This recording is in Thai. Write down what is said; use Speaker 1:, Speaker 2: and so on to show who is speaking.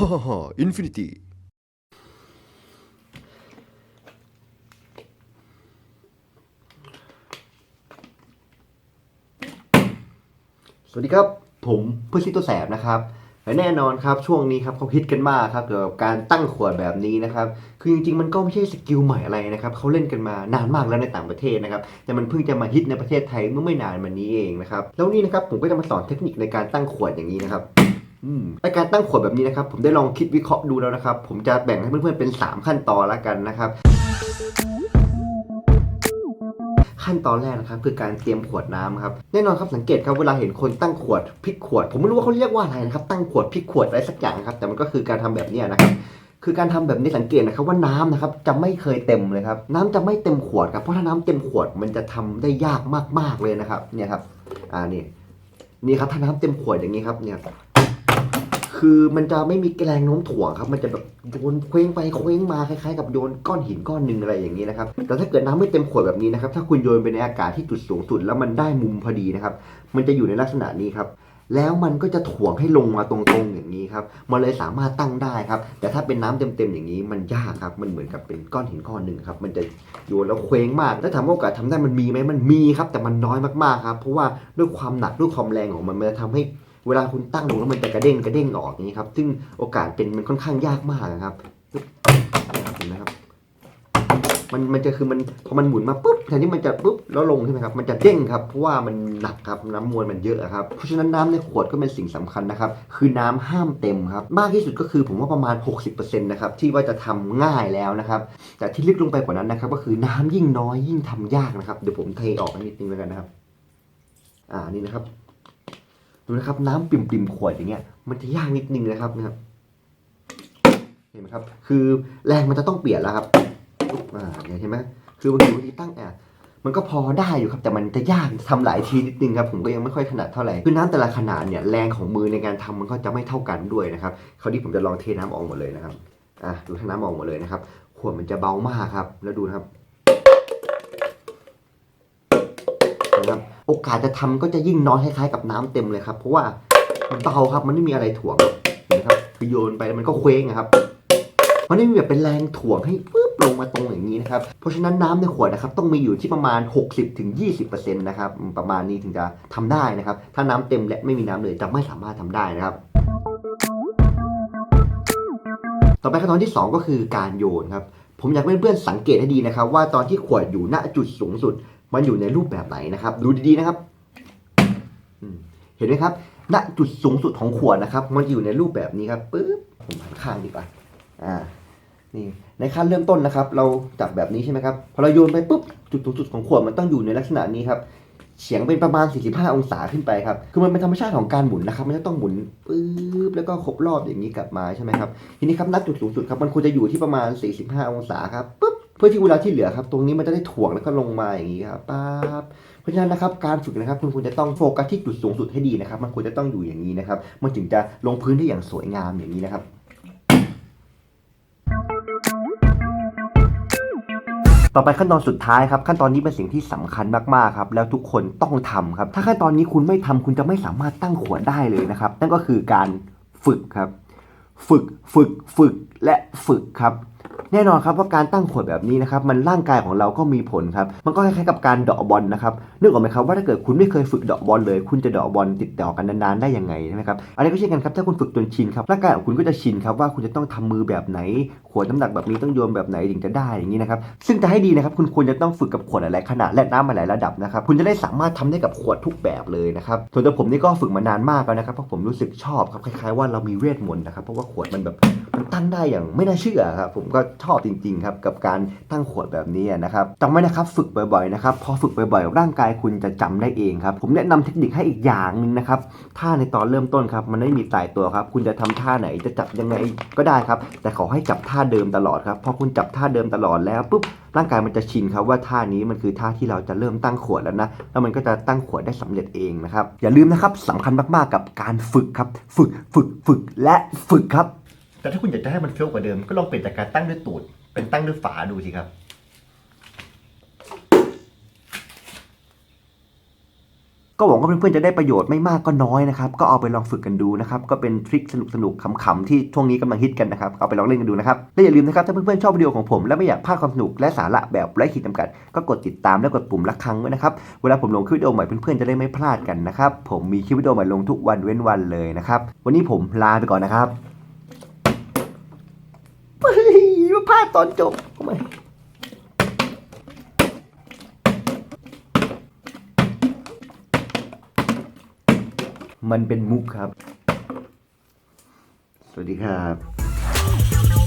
Speaker 1: ฮ่าฮ่าฮ่าอินฟินิตี้
Speaker 2: สวัสดีครับ ผมเพื่อซิตัวแสบนะครับและแน่นอนครับช่วงนี้ครับเขาฮิตกันมากครับเกี่ยวกับการตั้งขวดแบบนี้นะครับคือจริงๆมันก็ไม่ใช่สกิลใหม่อะไรนะครับเขาเล่นกันมานานมากแล้วในต่างประเทศนะครับแต่มันเพิ่งจะมาฮิตในประเทศไทยเมื่อไม่นานมานี้เองนะครับแล้วนี่นะครับผมก็จะมาสอนเทคนิคในการตั้งขวดอย่างนี้นะครับ อในการตั้งขวดแบบนี้นะครับ ผมได้ลองคิดวิเคราะห์ดูแล้วนะครับ ผมจะแบ่งให้เพื่อนๆเป็น 3 ขั้นตอนละกันนะครับ ขั้นตอนแรกนะครับคือการเตรียมขวดน้ำครับแน่นอนครับสังเกตครับเวลาเห็นคนตั้งขวดพลิกขวด ผมไม่รู้ว่าเขาเรียกว่าอะไรนะครับ ตั้งขวดพลิกขวดอะไรสักอย่างครับ แต่มันก็คือการทำแบบนี้นะครับคือการทำแบบนี้สังเกตนะครับว่าน้ำนะครับจะไม่เคยเต็มเลยครับ น้ำจะไม่เต็มขวดครับเพราะถ้าน้ำเต็มขวดมันจะทำได้ยากมากๆเลยนะครับ เนี่ยครับ อ่านี่นี่ครับถ้าน้ำเต็มขวดอย่างนี้ครับเนี่ย คือมันจะไม่มีแรงโน้มถ่วงครับ มันจะแบบโยนเคว้งไปเคว้งมาคล้ายๆกับโยนก้อนหินก้อนหนึ่งอะไรอย่างนี้นะครับ แต่ถ้าเกิดน้ำไม่เต็มขวดแบบนี้นะครับ ถ้าคุณโยนไปในอากาศที่จุดสูงสุด แล้วมันได้มุมพอดีนะครับ มันจะอยู่ในลักษณะนี้ครับ แล้วมันก็จะถ่วงให้ลงมาตรงๆอย่างนี้ครับ มันเลยสามารถตั้งได้ครับ แต่ถ้าเป็นน้ำเต็มๆอย่างนี้มันยากครับ มันเหมือนกับเป็นก้อนหินก้อนหนึ่งครับ มันจะโยนแล้วเคว้งมาก แล้วถามว่าโอกาสทำได้มันมีไหมมันมีครับ แต่มันน้อยมากๆครับ เพราะว่าด้วยความหนักด้วยความแรงของมันมันจะทำให้ เวลาคุณตั้งลงแล้วมันจะกระเด้งกระเด้งออกอย่างนี้ครับ ซึ่งโอกาสเป็นมันค่อนข้างยากมากนะครับเห็นไหมครับ มันมันจะคือมันพอมันหมุนมาปุ๊บแทนที่มันจะปุ๊บแล้วลงใช่ไหมครับ มันจะเด้งครับ เพราะว่ามันหนักครับน้ำมวลมันเยอะครับ เพราะฉะนั้นน้ำในขวดก็เป็นสิ่งสำคัญนะครับ คือน้ำห้ามเต็มครับ มากที่สุดก็คือผมว่าประมาณ 60%นะครับที่ว่าจะทำง่ายแล้วนะครับ แต่ที่ลึกลงไปกว่านั้นนะครับ ก็คือน้ำยิ่งน้อยยิ่งทำยากนะครับ เดี๋ยวผมเทออกนิดนึงแล้วกันนะครับ อ่านี่นะครับ ดูนะครับน้ำปิ่มๆขวดอย่างเงี้ยมันจะยากนิดนึงนะครับนะครับเห็นไหมครับ คือแรงมันจะต้องเปลี่ยนแล้วครับอ่าเนี่ยเห็นไหมคือบางทีบางทีตั้งอะมันก็พอได้อยู่ครับแต่มันจะยากทำหลายทีนิดนึงครับผมก็ยังไม่ค่อยถนัดเท่าไหร่คือน้ำแต่ละขนาดเนี่ยแรงของมือในการทำมันก็จะไม่เท่ากันด้วยนะครับคราวนี้ผมจะลองเทน้ำออกหมดเลยนะครับอะดูทั้งน้ำออกหมดเลยนะครับขวดมันจะเบามากครับ แล้วดูนะครับ ครับโอกาสจะทำก็จะยิ่งน้อยคล้ายๆกับน้ำเต็มเลยครับ เพราะว่ามันเบาครับมันไม่มีอะไรถ่วงนะครับคือโยนไปมันก็เคว้งครับมันไม่มีแบบเป็นแรงถ่วงให้ปึ๊บลงมาตรงอย่างนี้นะครับ เพราะฉะนั้นน้ำในขวดนะครับต้องมีอยู่ที่ประมาณ 60-20%นะครับประมาณนี้ถึงจะทำได้นะครับ ถ้าน้ำเต็มและไม่มีน้ำเลยจะไม่สามารถทำได้นะครับต่อไปขั้นตอนที่ 2 ก็คือการโยนครับ ผมอยากให้เพื่อนๆสังเกตให้ดีนะครับ ว่าตอนที่ขวดอยู่ณจุดสูงสุด มันอยู่ในรูปแบบไหนนะครับ ดูดีๆนะครับเห็นไหมครับ ณ จุดสูงสุดของขวดนะครับ มันอยู่ในรูปแบบนี้ครับปึ๊บ ผมหันข้างดีกว่า อ่า นี่ ในขั้นเริ่มต้นนะครับ เราจับแบบนี้ใช่ไหมครับ พอเราโยนไปปุ๊บ จุดสูงสุดของขวดมันต้องอยู่ในลักษณะนี้ครับ เฉียงเป็นประมาณ 45 องศาขึ้นไปครับ คือมันเป็นธรรมชาติของการหมุนนะครับ มันจะต้องหมุนปึ๊บ แล้วก็ครบรอบอย่างนี้กลับมาใช่ไหมครับ ทีนี้ครับนับจุดสูงสุดครับ มันควรจะอยู่ที่ประมาณ 45 องศาครับ ปึ๊บ พื่อที่เวลาที่เหลือครับ ตรงนี้มันจะได้ถ่วงแล้วก็ลงมาอย่างนี้ครับปั๊บเพราะฉะนั้นนะครับการฝึกนะครับคุณควรจะต้องโฟกัสที่จุดสูงสุดให้ดีนะครับ มันควรจะต้องอยู่อย่างนี้นะครับ มันถึงจะลงพื้นได้อย่างสวยงามอย่างนี้นะครับ ต่อไปขั้นตอนสุดท้ายครับ ขั้นตอนนี้เป็นสิ่งที่สำคัญมากๆครับ แล้วทุกคนต้องทำครับ ถ้าขั้นตอนนี้คุณไม่ทำคุณจะไม่สามารถตั้งขวดได้เลยนะครับ นั่นก็คือการฝึกครับ ฝึกฝึกฝึกและฝึกครับ แน่นอนครับว่าการตั้งขวดแบบนี้นะครับมันร่างกายของเราก็มีผลครับมันก็คล้ายๆกับการเดาะบอลนะครับนึกออกไหมครับว่าถ้าเกิดคุณไม่เคยฝึกเดาะบอลเลย คุณจะเดาะบอลติดต่อกันนานๆได้ยังไงใช่ไหมครับอันนี้ก็เช่นกันครับถ้าคุณฝึกจนชินครับร่างกายของคุณก็จะชินครับว่าคุณจะต้องทำมือแบบไหน ขวดน้ำหนักแบบนี้ต้องโยนแบบไหนถึงจะได้อย่างนี้นะครับซึ่งจะให้ดีนะครับคุณควรจะต้องฝึกกับขวดหลายขนาดและน้ำหลายระดับนะครับคุณจะได้สามารถทำได้กับขวดทุกแบบเลยนะครับส่วนตัวผมนี่ก็ฝึกมานานมากแล้วนะครับเพราะผมรู้สึกชอบครับคล้ายๆว่าเรามีเวทมนต์นะครับเพราะว่าขวดมันแบบมันตั้งได้อย่างไม่น่าเชื่อครับผมก็ชอบจริงๆครับกับการตั้งขวดแบบนี้นะครับจำไว้นะครับฝึกบ่อยๆนะครับพอฝึกบ่อยๆ ร่างกายคุณจะจำได้เองครับผมแนะนำเทคนิคให้อีกอย่างนึงนะครับท่าในตอนเริ่มต้นครับมันไม่มีตายตัวครับคุณจะทำท่าไหนจะจับยังไงก็ได้ครับ แต่ขอให้จับท่าเดิมตลอดครับพอคุณจับท่าเดิมตลอดแล้วปุ๊บร่างกายมันจะชินครับว่าท่านี้มันคือท่าที่เราจะเริ่มตั้งขวดแล้วนะแล้วมันก็จะตั้งขวดได้สำเร็จเองนะครับอย่าลืมนะครับสำคัญมากๆกับการฝึกครับ ฝึกฝึกฝึกและฝึกครับ แต่ถ้าคุณอยากจะให้มันเฟี้ยวกว่าเดิมก็ลองเปลี่ยนจากการตั้งด้วยตูด เป็นตั้งด้วยฝาดูสิครับ ก็หวังว่าเพื่อนๆจะได้ประโยชน์ไม่มากก็น้อยนะครับ ก็เอาไปลองฝึกกันดูนะครับ ก็เป็นทริคสนุกๆขำๆที่ช่วงนี้กำลังฮิตกันนะครับ เอาไปลองเล่นกันดูนะครับ และอย่าลืมนะครับถ้าเพื่อนๆชอบวิดีโอของผม และไม่อยากพลาดความสนุกและสาระแบบไร้ขีดจำกัด ก็กดติดตามและกดปุ่มละครั้งไว้นะครับ เวลาผมลงคลิปวิดีโอใหม่เพื่อนๆจะได้ไม่พลาดกันนะครับ ผมมีคลิปวิดีโอใหม่ลงทุกวันเว้นวันเลยนะครับ วันนี้ผมลาไปก่อนนะครับเฮ้ ยมาพลาดตอนจบทำไมมันเป็นมุกครับ สวัสดีครับ